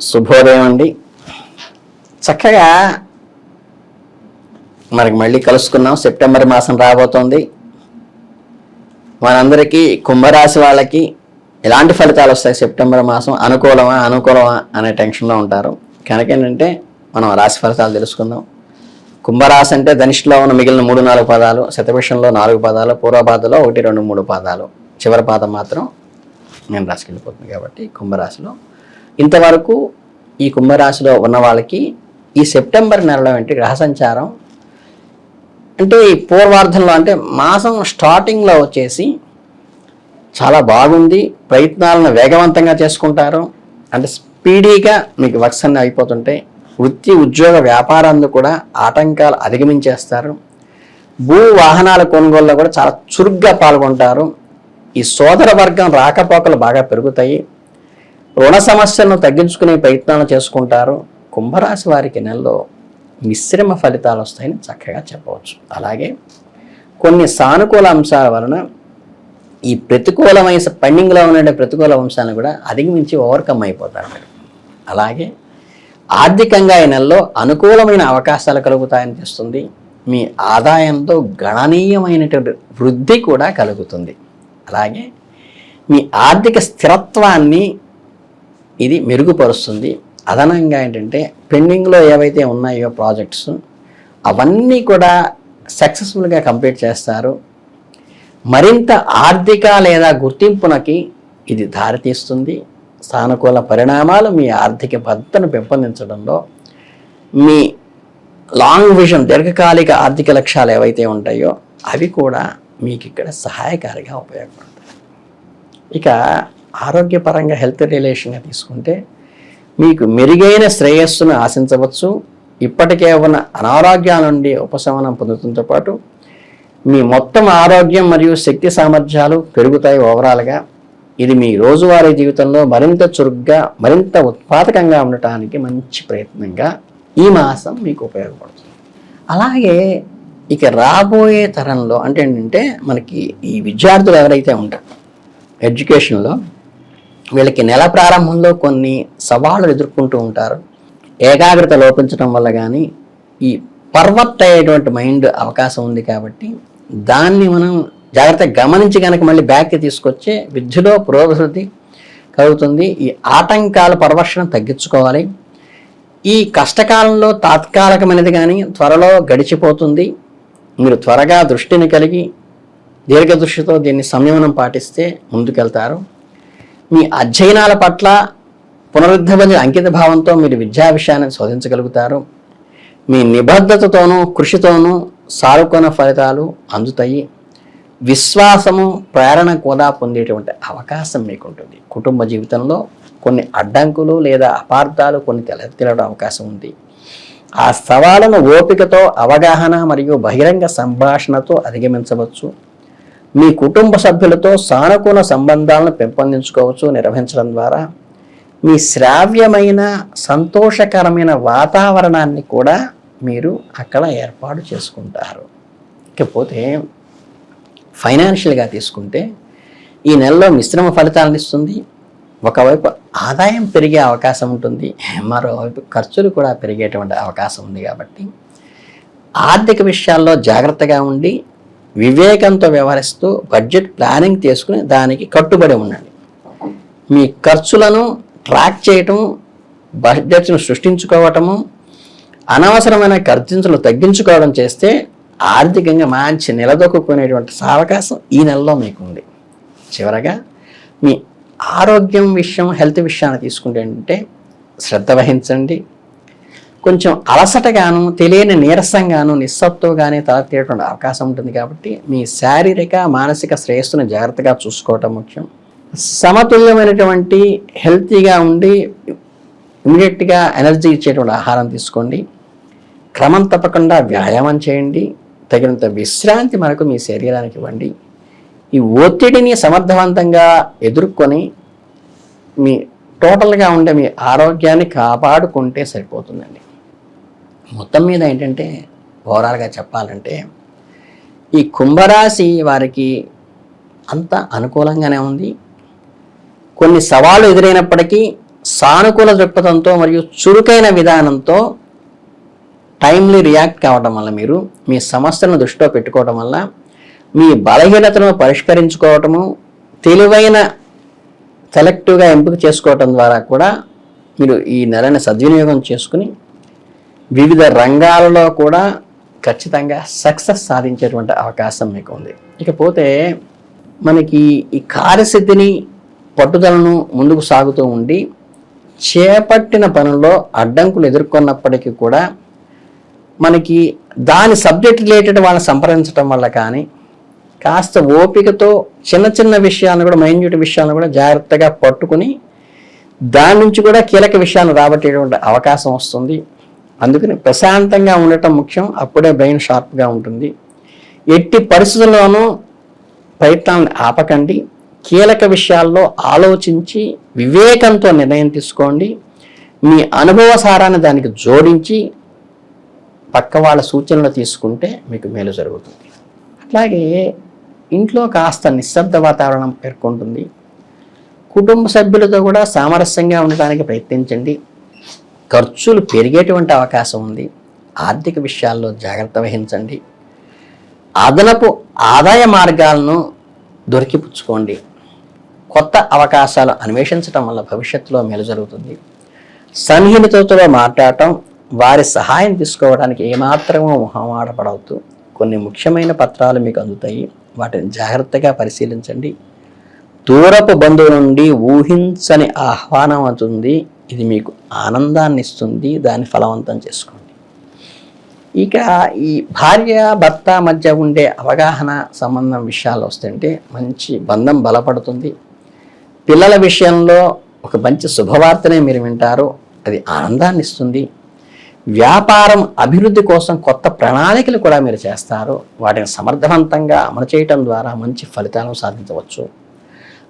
శుభోదయం అండి. చక్కగా మనకి మళ్ళీ కలుసుకున్నాం. సెప్టెంబర్ మాసం రాబోతోంది. మనందరికీ కుంభరాశి వాళ్ళకి ఎలాంటి ఫలితాలు వస్తాయి? సెప్టెంబర్ మాసం అనుకూలమా అనుకూలమా అనే టెన్షన్లో ఉంటారు. కనుక ఏంటంటే మనం రాశి ఫలితాలు తెలుసుకుందాం. కుంభరాశి అంటే ధనిష్లో ఉన్న మిగిలిన మూడు నాలుగు పదాలు శతభిషంలో నాలుగు పదాలు పూర్వపాదలో ఒకటి రెండు మూడు పాదాలు. చివరి పాదం మాత్రం నేను రాసుకెళ్ళిపోతుంది కాబట్టి కుంభరాశిలో ఇంతవరకు ఈ కుంభరాశిలో ఉన్న వాళ్ళకి ఈ సెప్టెంబర్ నెలలో ఏంటి గ్రహ సంచారం? అంటే ఈ పూర్వార్ధంలో అంటే మాసం స్టార్టింగ్లో వచ్చేసి చాలా బాగుంది. ప్రయత్నాలను వేగవంతంగా చేసుకుంటారు. అంటే స్పీడీగా మీకు వర్క్స్ అన్నీ అయిపోతుంటాయి వృత్తి ఉద్యోగ వ్యాపారాన్ని కూడా ఆటంకాలు అధిగమించేస్తారు. భూ వాహనాల కొనుగోలులో కూడా చాలా చురుగ్గా పాల్గొంటారు. ఈ సోదర వర్గం రాకపోకలు బాగా పెరుగుతాయి. రుణ సమస్యలను తగ్గించుకునే ప్రయత్నాలు చేసుకుంటారు. కుంభరాశి వారికి నెలలో మిశ్రమ ఫలితాలు వస్తాయని చక్కగా చెప్పవచ్చు. అలాగే కొన్ని సానుకూల అంశాల వలన ఈ ప్రతికూలమైన పెండింగ్లో ఉన్న ప్రతికూల అంశాలను కూడా అధిగమించి ఓవర్కమ్ అయిపోతారు మీరు. అలాగే ఆర్థికంగా ఈ నెలలో అనుకూలమైన అవకాశాలు కలుగుతాయని తెస్తుంది మీ ఆదాయంతో గణనీయమైనటువంటి వృద్ధి కూడా కలుగుతుంది. అలాగే మీ ఆర్థిక స్థిరత్వాన్ని ఇది మెరుగుపరుస్తుంది. అదనంగా ఏంటంటే పెండింగ్లో ఏవైతే ఉన్నాయో ప్రాజెక్ట్స్ అవన్నీ కూడా సక్సెస్ఫుల్గా కంప్లీట్ చేస్తారు. మరింత ఆర్థిక లేదా గుర్తింపునకి ఇది దారితీస్తుంది. సానుకూల పరిణామాలు మీ ఆర్థిక భద్రతను పెంపొందించడంలో మీ లాంగ్ విజన్ దీర్ఘకాలిక ఆర్థిక లక్ష్యాలు ఏవైతే ఉంటాయో అవి కూడా మీకు ఇక్కడ సహాయకారిగా ఉపయోగపడతాయి. ఇక ఆరోగ్యపరంగా హెల్త్ రిలేషన్గా తీసుకుంటే మీకు మెరుగైన శ్రేయస్సును ఆశించవచ్చు. ఇప్పటికే ఉన్న అనారోగ్యాల నుండి ఉపశమనం పొందుతుంతో పాటు మీ మొత్తం ఆరోగ్యం మరియు శక్తి సామర్థ్యాలు పెరుగుతాయి ఓవరాల్గా ఇది మీ రోజువారీ జీవితంలో మరింత చురుగ్గా మరింత ఉత్పాదకంగా ఉండటానికి మంచి ప్రయత్నంగా ఈ మాసం మీకు ఉపయోగపడుతుంది. అలాగే ఇక రాబోయే తరంలో అంటే ఏంటంటే మనకి ఈ విద్యార్థులు ఎవరైతే ఉంటారు ఎడ్యుకేషన్లో వీళ్ళకి నెల ప్రారంభంలో కొన్ని సవాళ్ళు ఎదుర్కొంటూ ఉంటారు. ఏకాగ్రత లోపించడం వల్ల కానీ ఈ పర్వర్ట్ అయ్యేటువంటి మైండ్ అవకాశం ఉంది కాబట్టి దాన్ని మనం జాగ్రత్తగా గమనించి కనుక మళ్ళీ బ్యాక్కి తీసుకొచ్చే విద్యలో పురోభివృద్ధి కలుగుతుంది. ఈ ఆటంకాల పరవర్షణ తగ్గించుకోవాలి. ఈ కష్టకాలంలో తాత్కాలికమైనది కానీ త్వరలో గడిచిపోతుంది. మీరు త్వరగా దృష్టిని కలిగి దీర్ఘదృష్టితో దీన్ని సంయమనం పాటిస్తే ముందుకెళ్తారు. మీ అధ్యయనాల పట్ల పునరుద్ధరణ అంకిత భావంతో మీరు విద్యా విషయాన్ని శోధించగలుగుతారు. మీ నిబద్ధతతోనూ కృషితోనూ సానుకూల ఫలితాలు అందుతాయి. విశ్వాసము ప్రేరణ కూడా పొందేటువంటి అవకాశం మీకు ఉంటుంది కుటుంబ జీవితంలో కొన్ని అడ్డంకులు లేదా అపార్థాలు కొన్ని తెలెత్తడం అవకాశం ఉంది. ఆ సవాళ్ళను ఓపికతో అవగాహన మరియు బహిరంగ సంభాషణతో అధిగమించవచ్చు. మీ కుటుంబ సభ్యులతో సానుకూల సంబంధాలను పెంపొందించుకోవచ్చు నిర్వహించడం ద్వారా. మీ శ్రావ్యమైన సంతోషకరమైన వాతావరణాన్ని కూడా మీరు అక్కడ ఏర్పాటు చేసుకుంటారు. ఇకపోతే ఫైనాన్షియల్గా తీసుకుంటే ఈ నెలలో మిశ్రమ ఫలితాలను ఇస్తుంది. ఒకవైపు ఆదాయం పెరిగే అవకాశం ఉంటుంది. మరోవైపు ఖర్చులు కూడా పెరిగేటువంటి అవకాశం ఉంది కాబట్టి ఆర్థిక విషయాల్లో జాగ్రత్తగా ఉండి వివేకంతో వ్యవహరిస్తూ బడ్జెట్ ప్లానింగ్ చేసుకుని దానికి కట్టుబడి ఉండండి. మీ ఖర్చులను ట్రాక్ చేయటం బడ్జెట్ను సృష్టించుకోవటము అనవసరమైన ఖర్చులు తగ్గించుకోవడం చేస్తే ఆర్థికంగా మంచి నిలదొక్కునేటువంటి అవకాశం ఈ నెలలో మీకు ఉంది చివరగా మీ ఆరోగ్యం విషయం హెల్త్ విషయాన్ని తీసుకుంటే ఏంటంటే శ్రద్ధ వహించండి. కొంచెం అలసటగాను తెలియని నీరసంగాను నిస్సత్తుగానే తలెత్తేటువంటి అవకాశం ఉంటుంది కాబట్టి మీ శారీరక మానసిక శ్రేయస్సును జాగ్రత్తగా చూసుకోవటం ముఖ్యం. సమతుల్యమైనటువంటి హెల్తీగా ఉండి ఇమీడియట్గా ఎనర్జీ ఇచ్చేటువంటి ఆహారం తీసుకోండి. క్రమం తప్పకుండా వ్యాయామం చేయండి. తగినంత విశ్రాంతి మనకు మీ శరీరానికి ఇవ్వండి. ఈ ఒత్తిడిని సమర్థవంతంగా ఎదుర్కొని మీ టోటల్గా ఉండే మీ ఆరోగ్యాన్ని కాపాడుకుంటే సరిపోతుందండి. మొత్తం మీద ఏంటంటే ఓవరాల్గా చెప్పాలంటే ఈ కుంభరాశి వారికి అంత అనుకూలంగానే ఉంది. కొన్ని సవాళ్ళు ఎదురైనప్పటికీ సానుకూల దృక్పథంతో మరియు చురుకైన విధానంతో టైంలీ రియాక్ట్ కావడం వల్ల మీరు మీ సమస్యలను దృష్టిలో పెట్టుకోవడం వల్ల మీ బలహీనతను పరిష్కరించుకోవటము తెలివైన సెలెక్టివ్గా ఎంపిక చేసుకోవటం ద్వారా కూడా మీరు ఈ నెలని సద్వినియోగం చేసుకుని వివిధ రంగాలలో కూడా ఖచ్చితంగా సక్సెస్ సాధించేటువంటి అవకాశం మీకు ఉంది ఇకపోతే మనకి ఈ కార్యసిద్ధిని పట్టుదలను ముందుకు సాగుతూ ఉండి చేపట్టిన పనుల్లో అడ్డంకులు ఎదుర్కొన్నప్పటికీ కూడా మనకి దాని సబ్జెక్ట్ రిలేటెడ్ వాళ్ళని సంప్రదించడం వల్ల కానీ కాస్త ఓపికతో చిన్న చిన్న విషయాలను కూడా మైన్యూట్ విషయాలను కూడా జాగ్రత్తగా పట్టుకుని దాని నుంచి కూడా కీలక విషయాన్ని రాబట్టేటువంటి అవకాశం వస్తుంది. అందుకని ప్రశాంతంగా ఉండటం ముఖ్యం అప్పుడే బ్రెయిన్ షార్ప్గా ఉంటుంది. ఎట్టి పరిస్థితుల్లోనూ ప్రయత్నాలను ఆపకండి. కీలక విషయాల్లో ఆలోచించి వివేకంతో నిర్ణయం తీసుకోండి. మీ అనుభవ సారాన్ని దానికి జోడించి పక్క వాళ్ళ సూచనలు తీసుకుంటే మీకు మేలు జరుగుతుంది. అట్లాగే ఇంట్లో కాస్త నిశ్శబ్ద వాతావరణం పేర్కొంటుంది. కుటుంబ సభ్యులతో కూడా సామరస్యంగా ఉండటానికి ప్రయత్నించండి. ఖర్చులు పెరిగేటువంటి అవకాశం ఉంది. ఆర్థిక విషయాల్లో జాగ్రత్త వహించండి. అదనపు ఆదాయ మార్గాలను దొరికిపుచ్చుకోండి. కొత్త అవకాశాలు అన్వేషించడం వల్ల భవిష్యత్తులో మేలు జరుగుతుంది. సన్నిహితులతో మాట్లాడటం వారి సహాయం తీసుకోవడానికి ఏమాత్రమో మొహమాటపడవద్దు కొన్ని ముఖ్యమైన పత్రాలు మీకు అందుతాయి. వాటిని జాగ్రత్తగా పరిశీలించండి. దూరపు బంధువు నుండి ఊహించని ఆహ్వానం అవుతుంది. ఇది మీకు ఆనందాన్ని ఇస్తుంది దాన్ని ఫలవంతం చేసుకోండి. ఇక ఈ భార్య భర్త మధ్య ఉండే అవగాహన సంబంధం విషయాలు వస్తుంటే మంచి బంధం బలపడుతుంది. పిల్లల విషయంలో ఒక మంచి శుభవార్తనే మీరు వింటారు అది ఆనందాన్ని ఇస్తుంది. వ్యాపారం అభివృద్ధి కోసం కొత్త ప్రణాళికలు కూడా మీరు చేస్తారు వాటిని సమర్థవంతంగా అమలు చేయటం ద్వారా మంచి ఫలితాలను సాధించవచ్చు.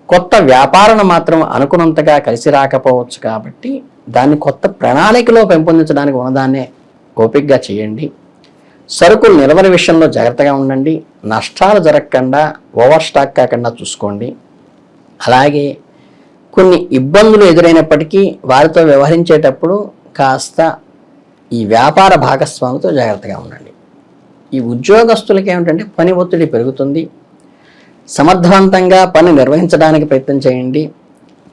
కొత్త వ్యాపారం మాత్రం అనుకున్నంతగా కలిసి రాకపోవచ్చు కాబట్టి దాన్ని కొత్త ప్రణాళికలో పెంపొందించడానికి ఉన్నదాన్నే ఓపికగా చేయండి. సరుకులు నిల్వల విషయంలో జాగ్రత్తగా ఉండండి. నష్టాలు జరగకుండా ఓవర్ స్టాక్ కాకుండా చూసుకోండి. అలాగే కొన్ని ఇబ్బందులు ఎదురైనప్పటికీ వారితో వ్యవహరించేటప్పుడు కాస్త ఈ వ్యాపార భాగస్వామితో జాగ్రత్తగా ఉండండి. ఈ ఉద్యోగస్తులకి ఏమిటంటే పని ఒత్తిడి పెరుగుతుంది. సమర్థవంతంగా పని నిర్వహించడానికి ప్రయత్నం చేయండి.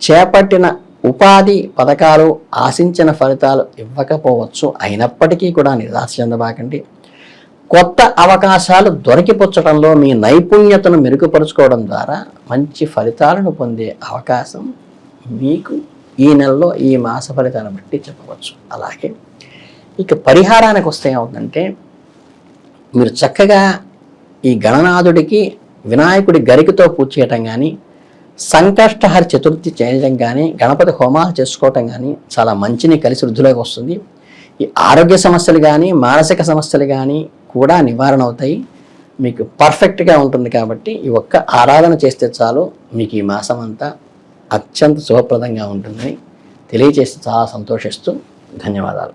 చేపట్టిన ఉపాధి పథకాలు ఆశించిన ఫలితాలు ఇవ్వకపోవచ్చు. అయినప్పటికీ కూడా నిరాశ చెందబాకండి. కొత్త అవకాశాలు దొరికిపుచ్చడంలో మీ నైపుణ్యతను మెరుగుపరుచుకోవడం ద్వారా మంచి ఫలితాలను పొందే అవకాశం మీకు ఈ నెలలో ఈ మాస ఫలితాలను బట్టి చెప్పవచ్చు. అలాగే ఇక పరిహారానికి వస్తే ఏమవుతుందంటే మీరు చక్కగా ఈ గణనాథుడికి వినాయకుడి గరికతో పూజ చేయటం కానీ సంకష్టహరి చతుర్థి చేయడం కానీ గణపతి హోమాలు చేసుకోవటం కానీ చాలా మంచిని కలిసి వృద్ధిలోకి వస్తుంది. ఈ ఆరోగ్య సమస్యలు కానీ మానసిక సమస్యలు కానీ కూడా నివారణ అవుతాయి. మీకు పర్ఫెక్ట్గా ఉంటుంది కాబట్టి ఈ ఒక్క ఆరాధన చేస్తే చాలు. మీకు ఈ మాసం అంతా అత్యంత శుభప్రదంగా ఉంటుందని తెలియజేసి చాలా సంతోషిస్తూ ధన్యవాదాలు.